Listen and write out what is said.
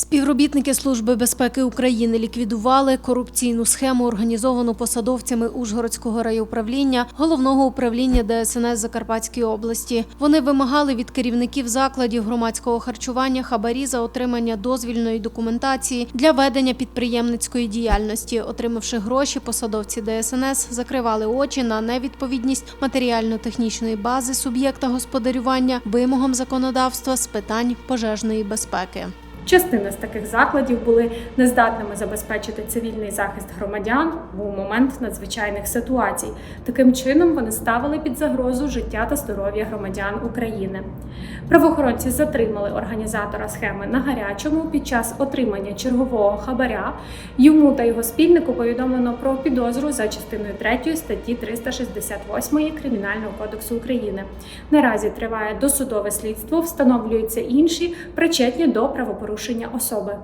Співробітники Служби безпеки України ліквідували корупційну схему, організовану посадовцями Ужгородського райуправління головного управління ДСНС Закарпатської області. Вони вимагали від керівників закладів громадського харчування хабарі за отримання дозвільної документації для ведення підприємницької діяльності. Отримавши гроші, посадовці ДСНС закривали очі на невідповідність матеріально-технічної бази суб'єкта господарювання вимогам законодавства з питань пожежної безпеки. Частина з таких закладів були нездатними забезпечити цивільний захист громадян у момент надзвичайних ситуацій. Таким чином вони ставили під загрозу життя та здоров'я громадян України. Правоохоронці затримали організатора схеми на гарячому під час отримання чергового хабаря. Йому та його спільнику повідомлено про підозру за частиною 3 статті 368 Кримінального кодексу України. Наразі триває досудове слідство, встановлюються інші причетні до правопорушення особи.